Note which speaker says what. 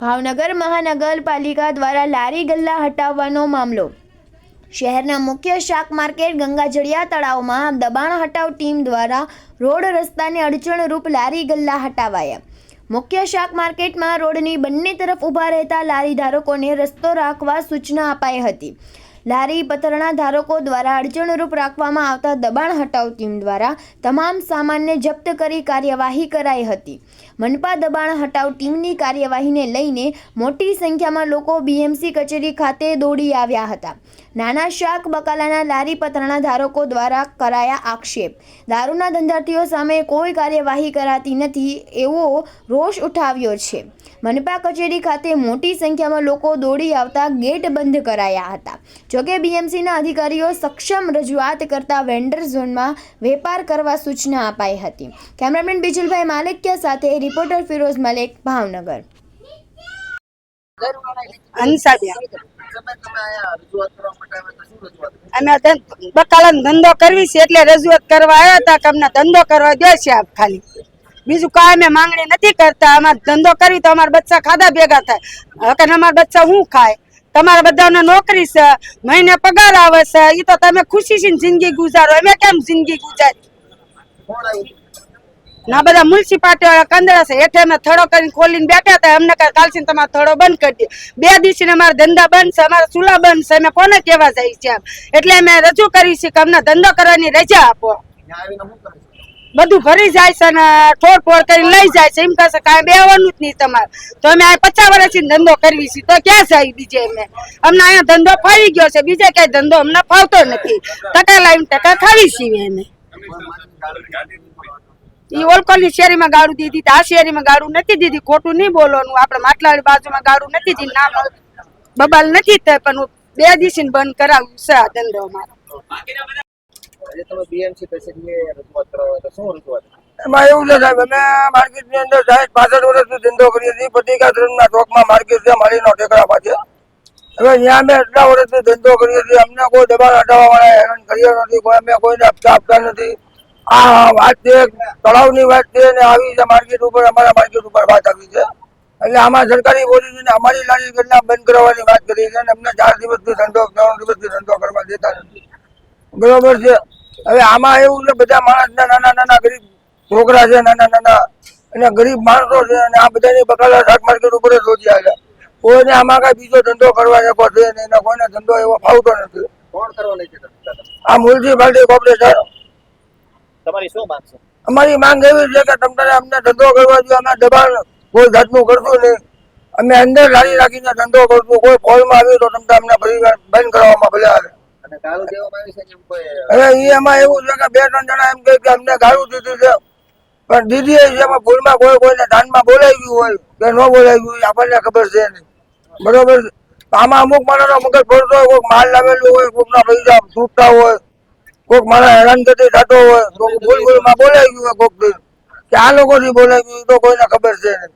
Speaker 1: ભાવનગર મહાનગરપાલિકા દ્વારા લારી ગલ્લા હટાવવાનો મામલો. શહેરના મુખ્ય શાક માર્કેટ ગંગાજળિયા તળાવમાં દબાણ હટાવ ટીમ દ્વારા રોડ રસ્તાને અડચણરૂપ લારી ગલ્લા હટાવાયા. મુખ્ય શાક માર્કેટમાં રોડની બંને તરફ ઊભા રહેતા લારી ધારકોને રસ્તો રાખવા સૂચના અપાઈ હતી. લારી પથરણા ધારકો દ્વારા અડચણરૂપ રાખવામાં આવતા દબાણ હટાવ ટીમ દ્વારા તમામ સામાનને જપ્ત કરી કાર્યવાહી કરાઈ હતી. મનપા દબાણ હટાવ ટીમની કાર્યવાહીને લઈને મોટી સંખ્યામાં લોકો બીએમસી કચેરી ખાતે દોડી આવ્યા હતા. નાના શાક બકાલાના લારી પથરણા ધારકો દ્વારા કરાયા આક્ષેપ. દારૂના ધંધાર્થીઓ સામે કોઈ કાર્યવાહી કરાતી નથી એવો રોષ ઉઠાવ્યો છે. મનપા કચેરી ખાતે મોટી સંખ્યામાં લોકો દોડી આવતા ગેટ બંધ કરાયા હતા. જોકે બીએમસીના અધિકારીઓ સક્ષમ રજૂઆત કરતા વેન્ડર ઝોનમાં વેપાર કરવા સૂચના અપાઈ હતી. કેમેરામેન બિજલભાઈ માલિકિયા સાથે રિપોર્ટર ફિરોઝ મલેક, ભાવનગર?
Speaker 2: અમે બકાલાનો ધંધો કરવી છે એટલે રજૂઆત કરવા આવ્યા હતા કે અમને ધંધો કરવા દે છે આપ ખાલી. બીજું કાંઈ અમે માંગણી નથી કરતા. અમારે ધંધો કરવી તો અમારા બચ્ચા ખાધા ભેગા થાય. હવે અમારા બચ્ચા શું ખાય? તમારા બધાને નોકરી છે, મહિને પગાર આવે છે એ તો તમે ખુશી જિંદગી ગુજારો. અમે કેમ જિંદગી ગુજારી? ના, બધા મ્યુનિસિપાલિટી વાળા કંદડા છે. હેઠે અમે થડો કરીને ખોલીને બેઠા હતા. અમને કાંઈ કાલથી તમારો થડો બંધ કરી દે બે દિવસને અમારા ધંધા બંધ છે, અમારા ચૂલા બંધ છે. અમે કોને કહેવા જાય છે આમ એટલે અમે રજૂ કરી છે કે અમને ધંધો કરવાની રજા આપો.
Speaker 3: છે
Speaker 2: બધું ભરી જાય છે ને ઠોર ઠોર કરી લઈ જાય છે. એમ કહેશે કાંઈ બેવાનું જ નહીં તમારે. તો અમે આ પચાસ વર્ષથી ધંધો કરવી છે. તો ક્યાં જાય બીજે અમે અમને અહીંયા ધંધો ફાવી ગયો છે. બીજે ક્યાંય ધંધો અમને ફાવતો નથી. ટકા લાવીને ટકા ખાવી છીએ અમે. ઈ ઓલકોલની શેરીમાં ગાળું દીધી આ શેરીમાં ગાળું નથી દીધી. ખોટું નહીં બોલવાનું. આપણે માટલાની બાજુમાં ગાડું નથી દીધી. નામ બબાલ નથી થાય, પણ બે દિવસે બંધ કરાવ્યું છે આ ધંધો અમારો.
Speaker 3: આજે તમે
Speaker 4: આ વાત છે, તળાવની વાત છે ને આવી છે માર્કેટ ઉપર, અમારા માર્કેટ ઉપર વાત આવી છે. એટલે આમાં સરકારી બોલી ને અમારી લારી કેટલા બંધ કરવાની વાત કરી છે અને અમને ચાર દિવસથી ધંધો, ત્રણ દિવસથી ધંધો કરવા દેતા નથી. બરોબર છે? હવે આમાં એવું છે બધા માણસ નાના નાના ગરીબ છોકરા છે નાના નાના અને ગરીબ માણસો છે અને આ બધાની બકાલા શાક માર્કેટ ઉપર જ રોજી આવે. કોઈને આમાં કઈ બીજો ધંધો કરવા શકો છે નહીં એને કોઈને ધંધો એવો ફાવતો નથી? આ મ્યુનિસિપાલિટી કોર્પોરેશન.
Speaker 3: તમારી શું માંગ છે?
Speaker 4: અમારી માંગ એવી છે કે તમને અમને ધંધો કરવા દો અમે દબાણ કોઈ જાતનું કરશું નહીં. અમે અંદર લારી રાખીને ધંધો કરશું. કોઈ ફોલમાં આવ્યું તો તમને અમને પરિવાર બંધ કરવામાં ભલે આવે. હવે કે બે, ત્રણ જણા એમ કહે કે અમને ગાળું દીધું છે. દીધી એમાં ભૂલમાં કોઈ, કોઈને હોય કે ન બોલાઈ ગયું આપણને ખબર છે નહીં. બરોબર? આમાં અમુક માણસનો મગજ ફરતો કોઈક માલ લાવેલું હોય, કોઈકના પૈસા છૂટતા હોય, કોઈક માણસ હેરાનગતિ થતો હોય, કોઈક ભૂલ ભૂલમાં બોલાઈ ગયું હોય કોઈક કે આ લોકોથી બોલાઈ ગયું તો કોઈને ખબર છે નહીં.